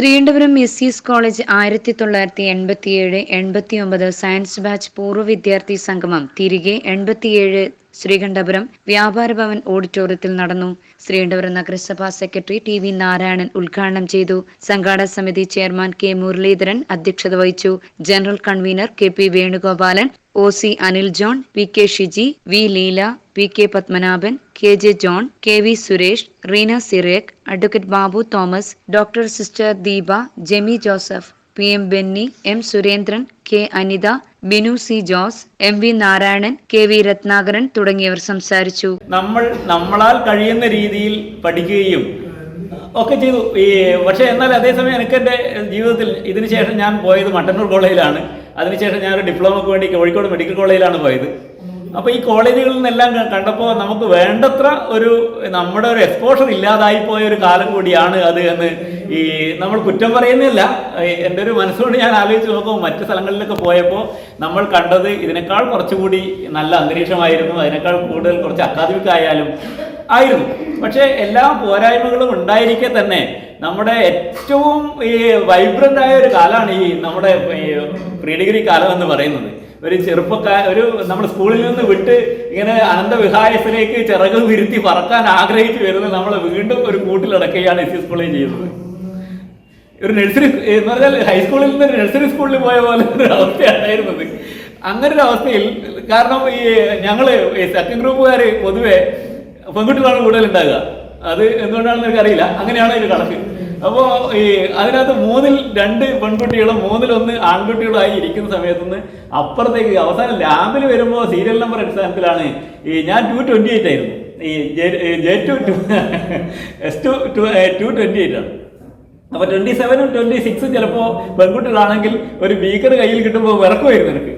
Sreekandapuram S S college ആയിരത്തി തൊള്ളായിരത്തി എൺപത്തിയേഴ് എൺപത്തിയൊമ്പത് സയൻസ് ബാച്ച് പൂർവ വിദ്യാർത്ഥി സംഗമം. തിരികെ എൺപത്തിയേഴ് ശ്രീകണ്ഠപുരം വ്യാപാര ഭവൻ ഓഡിറ്റോറിയത്തിൽ നടന്നു. ശ്രീകണ്ഠപുരം നഗരസഭാ സെക്രട്ടറി ടി വി നാരായണൻ ഉദ്ഘാടനം ചെയ്തു. സംഘാടക സമിതി ചെയർമാൻ കെ മുരളീധരൻ അധ്യക്ഷത വഹിച്ചു. General convenor K P Venugopalan O C Anil John P K Shiji V Leela P K Padmanabhan K J John K V Suresh Reena Sirekh advocate Babu Thomas doctor sister Deepa Jemi Joseph P M Benny M Surendran K Anitha Binu C Jose M V Narayanan K V Ratnakaran തുടങ്ങിയവർ സംസാരിച്ചു. നമ്മൾ നമ്മളാൽ കഴിയുന്ന രീതിയിൽ പഠിക്കുകയും ഒക്കെ ചെയ്തു. ഈ പക്ഷേ എന്നാൽ അതേസമയം എനിക്ക് എന്റെ ജീവിതത്തിൽ ഇതിന് ശേഷം ഞാൻ പോയത് മട്ടന്നൂർ കോളേജിലാണ്. അതിനുശേഷം ഞാൻ ഒരു ഡിപ്ലോമയ്ക്ക് വേണ്ടി കോഴിക്കോട് മെഡിക്കൽ കോളേജിലാണ് പോയത്. അപ്പോൾ ഈ കോളേജുകളിൽ നിന്നെല്ലാം കണ്ടപ്പോൾ നമുക്ക് വേണ്ടത്ര ഒരു നമ്മുടെ ഒരു എക്സ്പോഷർ ഇല്ലാതായി പോയ ഒരു കാലം കൂടിയാണ് അത് എന്ന് ഈ നമ്മൾ കുറ്റം പറയുന്നില്ല. എന്റെ ഒരു മനസ്സുകൊണ്ട് ഞാൻ ആലോചിച്ച് നോക്കുമ്പോൾ മറ്റു സ്ഥലങ്ങളിലൊക്കെ പോയപ്പോൾ നമ്മൾ കണ്ടത് ഇതിനേക്കാൾ കുറച്ചുകൂടി നല്ല അന്തരീക്ഷമായിരുന്നു. അതിനേക്കാൾ കൂടുതൽ കുറച്ച് അക്കാദമിക് ആയാലും ആയിരുന്നു. പക്ഷേ എല്ലാ പോരായ്മകളും ഉണ്ടായിരിക്കെ തന്നെ നമ്മുടെ ഏറ്റവും ഈ വൈബ്രന്റ് ആയ ഒരു കാലമാണ് ഈ നമ്മുടെ പ്രീ ഡിഗ്രി കാലം എന്ന് പറയുന്നത്. ഒരു ചെറുപ്പക്കാർ ഒരു നമ്മൾ സ്കൂളിൽ നിന്ന് വിട്ട് ഇങ്ങനെ അനന്തവിഹായത്തിലേക്ക് ചിറക് വിരുത്തി പറക്കാൻ ആഗ്രഹിച്ചു വരുന്നത് നമ്മൾ വീണ്ടും ഒരു കൂട്ടിലടക്കുകയാണ് എസ് സ്കൂളിൽ ചെയ്യുന്നത്. ഒരു നഴ്സറി എന്ന് പറഞ്ഞാൽ ഹൈസ്കൂളിൽ നിന്ന് നഴ്സറി സ്കൂളിൽ പോയ പോലെ ഒരു അവസ്ഥയാണായിരുന്നത്. അങ്ങനെ ഒരു അവസ്ഥയിൽ കാരണം ഈ ഞങ്ങൾ സെക്കൻഡ് ഗ്രൂപ്പുകാർ പൊതുവെ പെൺകുട്ടികളാണ് കൂടുതൽ ഉണ്ടാകുക അത് എന്തുകൊണ്ടാണെന്ന് എനിക്കറിയില്ല. അങ്ങനെയാണ് ഇതിന് കണക്ക്. അപ്പോൾ ഈ അതിനകത്ത് മൂന്നിൽ രണ്ട് പെൺകുട്ടികളും മൂന്നിലൊന്ന് ആൺകുട്ടികളായി ഇരിക്കുന്ന സമയത്ത് നിന്ന് അപ്പുറത്തേക്ക് അവസാനം ലാബിൽ വരുമ്പോൾ സീരിയൽ നമ്പർ അടിസ്ഥാനത്തിലാണ് ഈ ഞാൻ ടു ട്വന്റി എയ്റ്റ് ആയിരുന്നു. ഈ J two two S two two two twenty eight ആണ്. അപ്പോൾ ട്വന്റി സെവനും ട്വന്റി സിക്സും ചിലപ്പോൾ പെൺകുട്ടികളാണെങ്കിൽ ഒരു ബീക്കർ കയ്യിൽ കിട്ടുമ്പോൾ വിറക്കുമായിരുന്നു എനിക്ക്.